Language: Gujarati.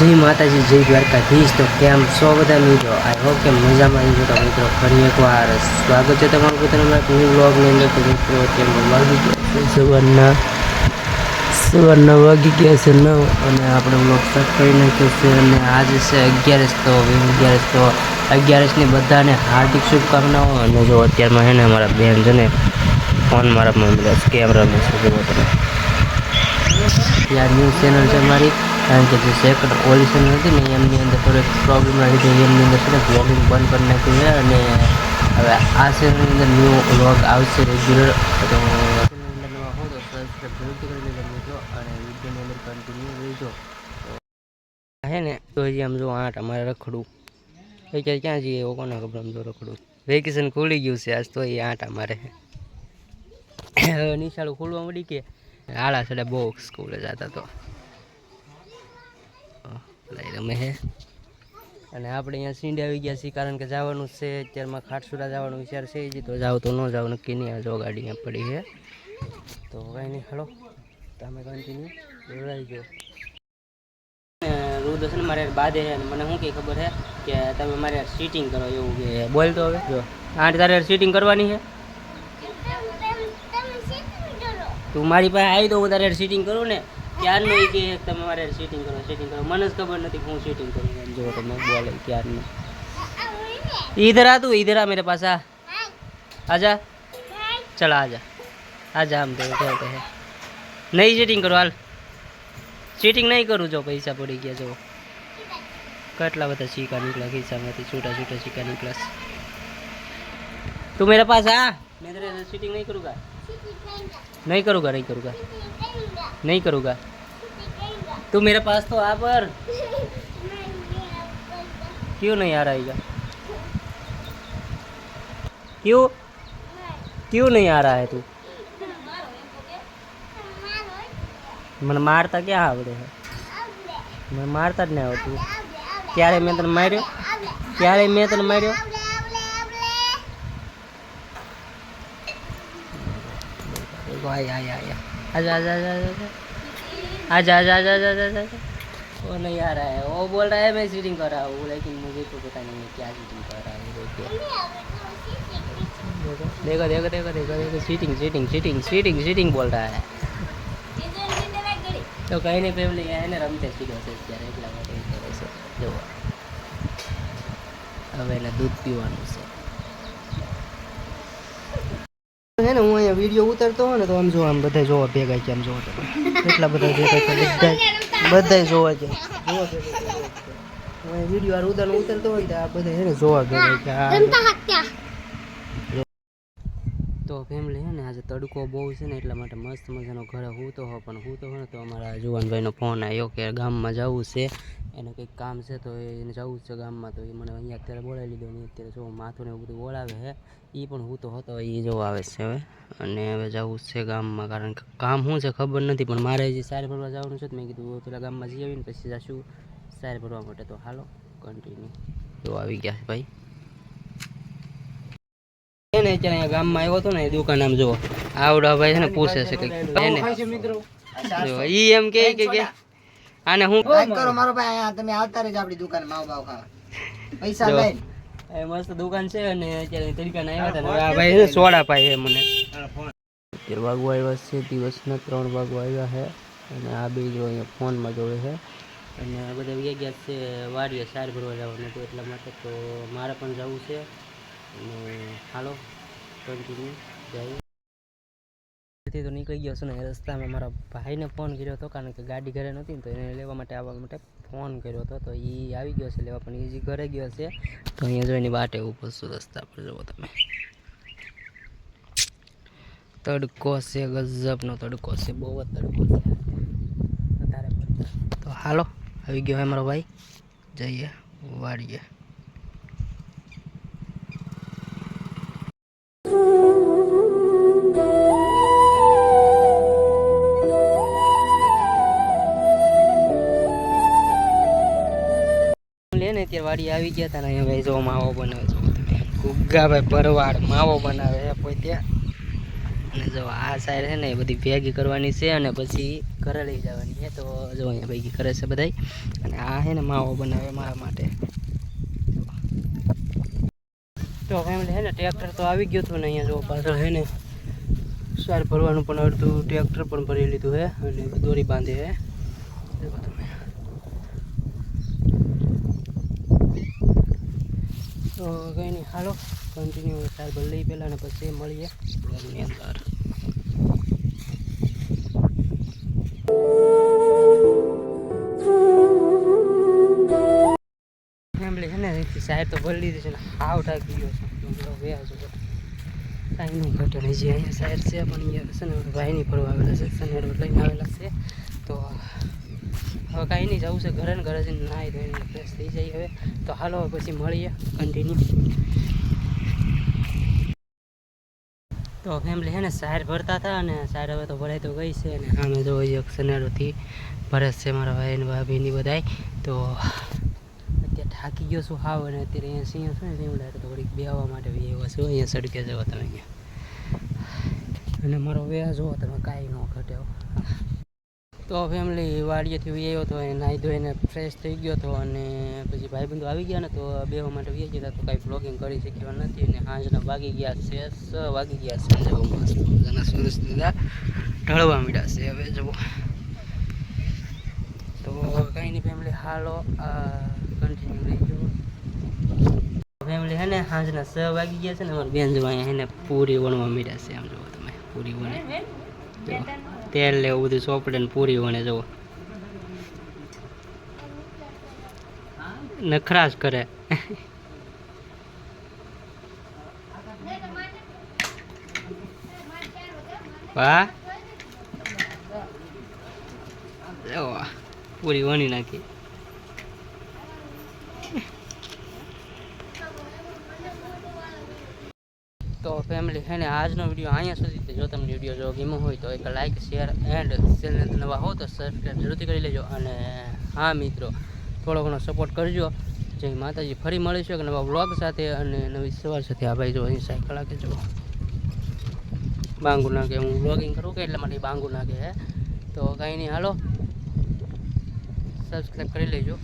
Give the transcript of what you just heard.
જય માતાજી જય દ્વારકાધીશ. તો કેમ છો બધા મિત્રો? આઈ હોપ કે મજામાં આવી તો મિત્રો ફરી એકવાર સ્વાગત છે તમારું પોતાના ન્યૂ બ્લોગની અંદર. તો મિત્રો અત્યારમાં વાગી ગયા છે? સવારના સવારના વાગી ગયા છે નવ અને આપણે બ્લોગ સ્ટાર્ટ કરી નાખ્યો છે અને આજે છે અગિયારસ તો અગિયારસ તો અગિયારસની બધાને હાર્દિક શુભકામનાઓ. અને જો અત્યારમાં છે ને અમારા બેન છે ને ફોન મારા મળ્યા કેમેરામેન છે જુઓ તમે. યાર ન્યૂઝ ચેનલ છે મારી કારણ કે જે સેકન્ડ ઓડિશન હતી ને એમની અંદર થોડીક પ્રોબ્લેમના લીધે એમની અંદર છે ને બ્લોગિંગ બંધ કરી નાખ્યું છે અને હવે આ ચેનલની અંદર ન્યૂ વ્લોગ આવશે રેગ્યુલર તો અંદર હો ને, તો હજી આમ જો આઠ અમારે રખડું એ ક્યાં જઈએ? એવો કોને ખબર આમ જો રખડું વેકેશન ખુલી ગયું છે, આજ તો એ આઠ અમારે. નિશાળું ખોલવા મળી કે આળા સડે બહુ સ્કૂલે જતા તો. લઈ રમે હે. અને આપણે અહીંયા સીંડે આવી ગયા છીએ કારણ કે જવાનું છે અત્યારમાં ખાટસુરા જવાનો વિચાર છે હજી તો જાવ તો ન જાવ નક્કી નહીં આ જો ગાડી અહીંયા પડી છે તો કંઈ નહીં હાલો તમે કન્ટિન્યુ જોડાઈ ગયો. રૂદ છે ને મારે બાધે છે અને મને શું કંઈ ખબર છે કે તમે મારે સીટિંગ કરો એવું કે બોલ તો હવે. જો. આઠ તારે સીટિંગ કરવાની છે તું મારી પાસે આવી તો હું તારે સીટિંગ કરું ને? ક્યારનું એ કે તમે મારે સીટિંગ કરો સીટિંગ કરો મને જ ખબર નથી કે હું સીટિંગ કરું એમ જો તમે બોલે ક્યારનું इधर आ तू इधर आ मेरे पास आ आजा चल आजा आजा हम तो कहते हैं नहीं सीटिंग करो हाल सीटिंग नहीं करूँ जो પૈસા પડી ગયા જો કેટલા બધા સિક્કા નીકળ્યા ખિસ્સામાંથી છૂટા છૂટા સિક્કા નીકળ્યા તું मेरे पास आ मैं तेरे से सीटिंग नहीं करूँगा नहीं करूँगा नहीं करूँगा नहीं करूँगा तू मेरे पास तो आ पर क्यों नहीं आ रहेगा क्यों क्यों नहीं आ रहा है तू મને મારતા ક્યાં આવડે છે મને મારતા જ નહીં આવડતું ક્યારે મેં તને માર્યો ક્યારે મેં તને માર્યો देखो आया आया आया आजा आजा आजा आजा आजा आजा आजा आजा आजा आजा वो नहीं आ रहा है वो बोल रहा है मैं सीटिंग कर रहा हूँ लेकिन मुझे तो पता नहीं है क्या सीटिंग कर रहा है देखो देखो देखो देखो देखो देखो seating seating seating seating seating बोल रहा है તો કઈ નહીં ફેમિલી એને રમતે શીખ્યો છે અત્યારે એટલા માટે એ કરે છે જુઓ હવે એને દૂધ પીવાનું છે છે ને હું અહીંયા વીડિયો ઉતારતો હોય ને તો આમ જો આમ બધા જોવા ભેગા છે આમ જોવા એટલા બધા ભેગા છે બધા બધા જોવા છે. જોવા ભેગા હું વીડિયો આ ઉતાર ઉતારતો હોય ને તો આ બધા છે ને જોવા ભેગા છે. તો ફેમિલી છે ને, આજે તડકો બહુ છે ને, એટલા માટે મસ્ત મજાનો ઘરે હૂતો હો પણ હૂતો હોય ને, તો અમારા જુવાનભાઈનો ફોન આવ્યો કે ગામમાં જવું છે. એને કંઈક કામ છે તો એને જવું છે ગામમાં, તો એ મને અહીંયા અત્યારે બોલાવી લીધો ને, અત્યારે જો માથું ને એવું બધું બોલાવે છે એ પણ હૂતો હતો એ જો આવે છે હવે. અને હવે જવું છે ગામમાં, કારણ કે કામ શું છે ખબર નથી, પણ મારે જે સાર ભરવા જવાનું છે તો મેં કીધું પેલા ગામમાં જઈ આવીને પછી જશું સાર ભરવા માટે. તો હાલો કન્ટિન્યુ તો આવી ગયા ભાઈ. ને અત્યારે અહીંયા ગામમાં આવ્યો હતો ને એ દુકાન આમ જુઓ. આવડા ભાઈ છે ને પૂછે છે કંઈક. એને. જો ઈ એમ કે કે કે આને હું લાઈક કરો મારો ભાઈ તમે આવતા રહેજો આપણી દુકાન માવ બાવ ખાવા. પૈસા. લઈને. એ મસ્ત દુકાન છે અને અત્યારે તરીકા આવ્યા હતા આ ભાઈ છે સોડા પાઈ છે મને. અત્યારે વાગવા આવ્યા છે દિવસના ત્રણ વાગવા આવ્યા છે. અને આ બે જો અહીંયા ફોનમાં જોવે છે. અને આ બધા ગયા છે વાડીએ સાર ભરવા જવાનું હતું એટલા માટે તો મારે પણ જવું છે. અને હાલો. કન્ટિન્યુ તો નીકળી ગયો છું ને રસ્તામાં મારા ભાઈને ફોન કર્યો હતો કારણ કે ગાડી ઘરે નહોતી ને તો એને લેવા માટે આવવા માટે ફોન કર્યો હતો. તો એ આવી ગયો છે લેવા પણ એ ઘરે ગયો છે. તો અહીંયા જોઈને વાટે ઉપર છું રસ્તા પર જુઓ તમે. તડકો છે ગજબનો તડકો છે બહુ જ તડકો છે. વધારે તો હાલો આવી ગયો મારો ભાઈ. જઈએ વાડીએ વાડી આવી ગયા હતા ને અહીંયા ભાઈ જો માવો બનાવે છે ગુગ્ગાભાઈ ભરવાડ માવો બનાવે છે ત્યાં અને જો આ સાઈડ છે ને એ બધી ભેગી કરવાની છે અને પછી ઘરે લઈ જવાની છે. તો જો અહીંયા ભેગી કરે છે બધાય. અને આ છે ને માવો બનાવે મારા માટે. તો ફેમિલી છે ને ટ્રેક્ટર તો આવી ગયું હતું ને અહીંયા જો પાછળ છે ને. સાર ભરવાનું પણ અડધું ટ્રેક્ટર પણ ભરી લીધું છે અને દોરી બાંધે છે જુઓ તમે તો કંઈ નહીં હાલો કન્ટિન્યુ સાર ભરી લઈ પહેલાં અને પછી મળીએ. બ્લોગની અંદર સાહેબ ને તો ભરી લીધી છે ને, હાવ ઠાકી ગયો છે. બધો વ્યાજ છે કાંઈ નહીં, ઘટો નહીં. જે અહીંયા સાહેબ છે, પણ અહીંયા છે ને ભાઈની ફરવા આવેલા છે, સનેડો લઈને આવેલા છે. તો હવે કાંઈ નહીં, જવું છે ઘરે ને ઘરે જઈને નાહી ધોઈને ફ્રેશ થઈ જાય હવે. તો હાલો, હવે પછી મળીએ કન્ટિન્યુ તો ફેમિલી છે ને સાર ભરતા હતા અને સાર હવે તો ભરાઈ તો ગઈ છે અને સામે એક સનેડોથી ભરે છે મારા ભાઈ ને ભાભીની બધાય. તો અત્યારે થાકી ગયો છું હાવ અને અત્યારે અહીંયા સિંહ છું ને તો થોડીક બેહવા માટે બી એવો છું. અહીંયા સડકે જવા તમે અહીંયા. અને મારો વ્યાજ જુઓ તમે કાંઈ ન ઘટે હો. તો ફેમિલી વાડીએથી વ્યાયો હતો એ નાહી ધોઈને ફ્રેશ થઈ ગયો હતો અને પછી ભાઈબંધો આવી ગયા ને તો બેવા માટે વી ગયા તો કાંઈ બ્લોગિંગ કરી શક્યો નથી અને સાંજના વાગી ગયા છે સ વાગી ગયા છે. જવો મસ્ત સુરજ દાદા ઢળવા મીડ્યા છે. હવે જવો તો કંઈ નહીં ફેમિલી હાલો કન્ટિન્યુ રહી ગયો. ફેમિલી હે ને સાંજના છ વાગી ગયા છે ને અમારા બેન જવા અહીંયા એને પૂરી વણવા મીડ્યા છે. આમ જુઓ તમે પૂરી વણે. તેલ ને એવું બધું ચોપડે ને પૂરી વણે, જુઓ. નખરાશ કરે. વાહ પૂરી વણી નાખી. તો ફેમિલી છે ને આજનો વીડિયો અહીંયા સુધી જો તમને વીડિયો જો ગમ્યો હોય તો એક લાઇક શેર એન્ડ ચેનલ નવા હો તો સબસ્ક્રાઈબ જરૂરથી કરી લેજો. અને હા મિત્રો, થોડો ઘણો સપોર્ટ કરજો. જય માતાજી. ફરી મળીશું એક નવા વ્લોગ સાથે અને નવી સવાર સાથે. આ ભાઈ જો અહીં સાયકલ આગે જો બાંગુ નાખે હું વ્લોગિંગ કરું કે એટલા માટે બાંગુ નાખે હે. તો કાંઈ નહીં. હાલો સબસ્ક્રાઈબ કરી લેજો.